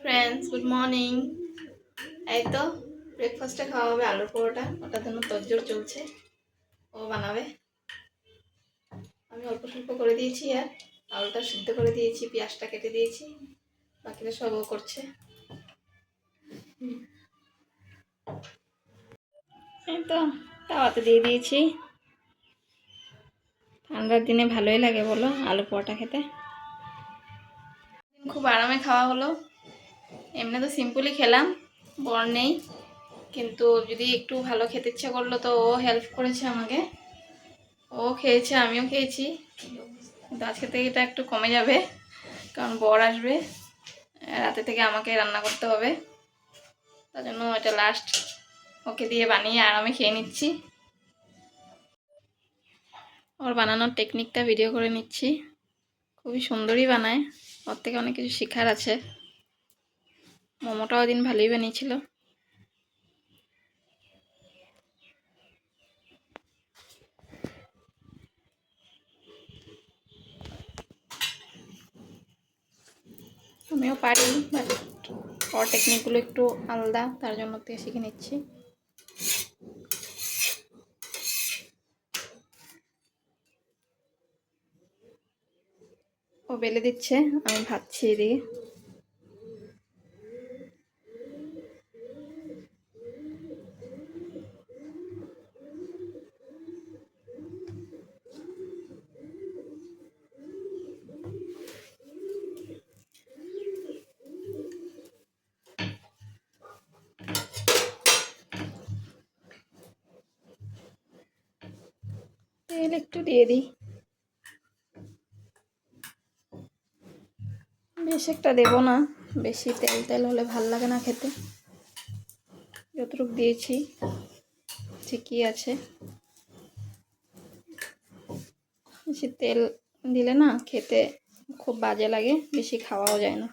Friends good morning এই তো ব্রেকফাস্টে খাওয়া হবে, আলুর পরোটা। ওটার জন্য তজ্জোর চলছে। ও বানাবে। আমি অল্প স্বল্প করে দিয়েছি আর আলুটা সিদ্ধ করে দিয়েছি, পেঁয়াজটা কেটে দিয়েছি। বাকিটা সব ও করছে। এই তো, তাওয়াতে দিয়ে দিয়েছি। ঠান্ডার দিনে ভালোই লাগে বলো, আলু পরোটা খেতে। খুব আরামে খাওয়া হলো। এমনি তো সিম্পলি খেলাম, বর নেই। কিন্তু যদি একটু ভালো খেতে ইচ্ছা করল তো ও হেল্প করেছে আমাকে। ও খেয়েছে, আমিও খেয়েছি। আজকে থেকে এটা একটু কমে যাবে, কারণ বর আসবে। রাতে থেকে আমাকে রান্না করতে হবে। তার জন্য এটা লাস্ট ওকে দিয়ে বানিয়ে আরামে খেয়ে নিচ্ছি। ওর বানানোর টেকনিকটা ভিডিও করে নিচ্ছি। খুবই সুন্দরই বানায়। ওর থেকে অনেক কিছু শেখার আছে। মোমোটাও দিন ভালোই বানিয়েছিল। আমিও পারি বাট ওর টেকনিকগুলো একটু আলাদা, তার জন্য থেকে শিখে নিচ্ছি। ও বেলে দিচ্ছে, আমি ভাবছি এদিকে। তেল একটু দিয়ে দিই। বেশ একটা দেবো না, বেশি তেল তেল হলে ভালো লাগে না খেতে। যতটুকু দিয়েছি, ঠিকই আছে। বেশি তেল দিলে না খেতে খুব বাজে লাগে, বেশি খাওয়াও যায় না।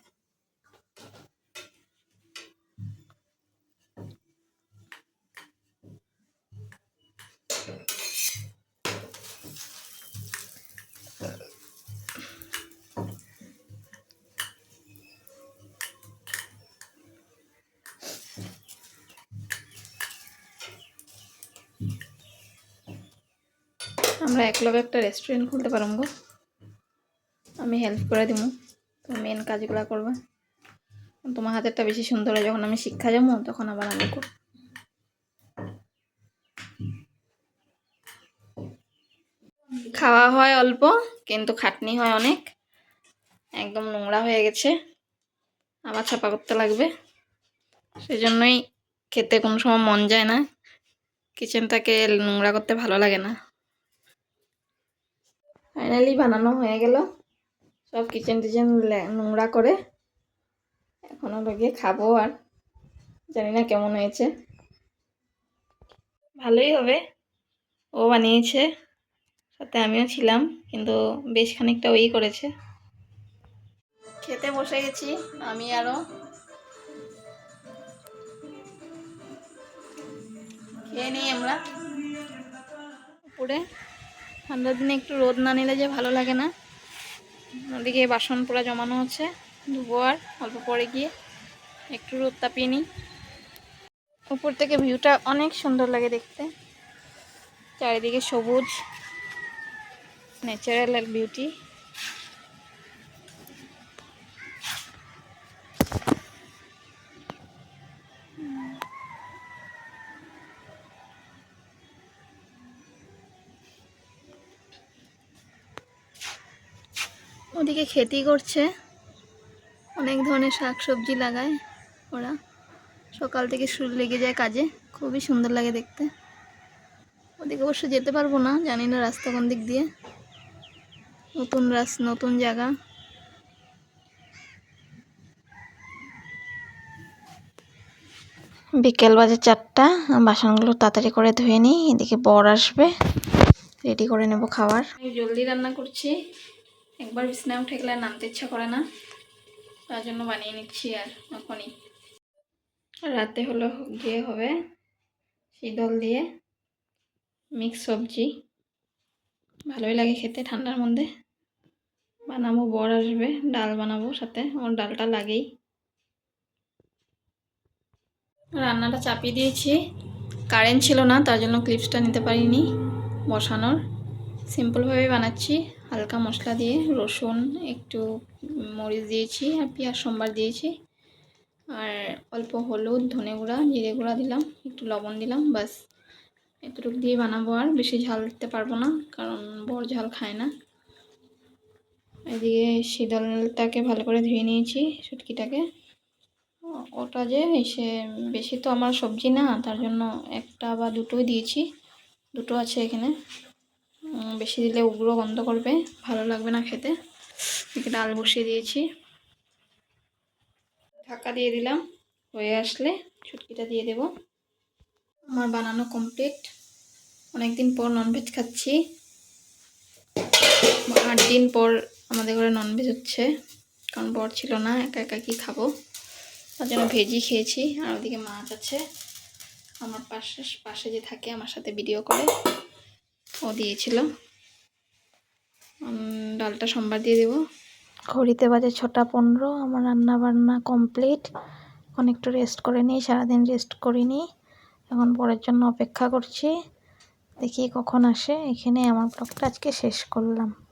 আমরা একলগে একটা রেস্টুরেন্ট খুলতে পারব গো। আমি হেল্প করে দিব তুমি মেন কাজগুলো করবে। তোমার হাতেরটা বেশি সুন্দর হয়। যখন আমি শিক্ষা যাব তখন আবার আমি করব। খাওয়া হয় অল্প, কিন্তু খাটনি হয় অনেক। একদম নোংরা হয়ে গেছে। আবার ছাপা করতে লাগবে। সেই জন্যই খেতে কোনো সময় মন যায় না। কিচেনটাকে নোংরা করতে ভালো লাগে না। ফাইনালি বানানো হয়ে গেল। সব কিচেন টিচেন নোংরা করে। এখন হলো খাব আর। জানি না কেমন হয়েছে। ভালোই হবে। ও বানিয়েছে। সাথে আমিও ছিলাম কিন্তু বেশ খানিকটা ওই করেছে। খেতে বসে গেছি আমি আরও খেয়ে নিই আমরা। উপরে ঠান্ডার দিনে একটু রোদ না নিলে যে ভালো লাগে না। ওদিকে বাসন পোড়া জমানো হচ্ছে ধুবো আর অল্প পরে গিয়ে একটু রোদ তাপিয়ে নিই। উপর থেকে ভিউটা অনেক সুন্দর লাগে দেখতে। চারিদিকে সবুজ। ন্যাচারাল আর বিউটি। ওদিকে খেতি করছে। অনেক ধরনের শাক সবজি লাগায় ওরা। সকাল থেকে শুরু লেগে যায় কাজে। খুবই সুন্দর লাগে দেখতে। ওদিকে অবশ্য যেতে পারব না, জানি না রাস্তা কোন দিক দিয়ে। নতুন রাস নতুন জায়গা। বিকেল বাজে চারটা বাসনগুলো তাড়াতাড়ি করে ধুয়ে নিই এদিকে বর আসবে রেডি করে নেব খাবার। জলদি রান্না করছি একবার বিছনায় উঠে গেলে নামতে ইচ্ছা করে না তার জন্য বানিয়ে নিচ্ছি আর এখনই। রাতে হলো গিয়ে হবে শীতল দিয়ে মিক্স সবজি ভালোই লাগে খেতে ঠান্ডার মধ্যে। বানাবো, বর আসবে, ডাল বানাবো সাথে আমার ডালটা লাগেই। রান্নাটা চাপিয়ে দিয়েছি। কারেন্ট ছিল না, তার জন্য ক্লিপসটা নিতে পারিনি বসানোর। সিম্পলভাবে বানাচ্ছি, হালকা মশলা দিয়ে, রসুন, একটু মরিচ দিয়েছি আর পেঁয়াজ, সোমবার দিয়েছি। আর অল্প হলুদ, ধনে গুঁড়া, জিরে গুঁড়া দিলাম, একটু লবণ দিলাম বাস এতটুকু দিয়ে বানাবো আর বেশি ঝাল দিতে পারব না, কারণ বড় ঝাল খায় না। এদিকে শীতলটাকে ভালো করে ধুয়ে নিয়েছি, শুটকিটাকে। ওটা যে সে বেশি তো আমার সবজি না, তার জন্য একটা বা দুটোই দিয়েছি। দুটো আছে এখানে। বেশি দিলে উগ্র গন্ধ করবে, ভালো লাগবে না খেতে। এদিকে ডাল বসিয়ে দিয়েছি। ঢাকা দিয়ে দিলাম, হয়ে আসলে ছুটকিটা দিয়ে দেব। আমার বানানো কমপ্লিট অনেকদিন পর ননভেজ খাচ্ছি। আট দিন পর আমাদের ঘরে ননভেজ হচ্ছে। কারণ বর ছিল না, একা একা কি খাব? তার জন্য ভেজই খেয়েছি। আর ওদিকে মাছ আছে। আমার পাশে পাশে যে থাকে, আমার সাথে ভিডিও করে। ও দিয়েছিল। ডালটা সোমবার দিয়ে দেবো। ঘড়িতে বাজে ছটা পনেরো। আমার রান্না বান্না কমপ্লিট এখন একটু রেস্ট করে নিই। সারাদিন রেস্ট করিনি। এখন পরের জন্য অপেক্ষা করছি। দেখি কখন আসে। এখানে আমার ব্লগটা আজকে শেষ করলাম।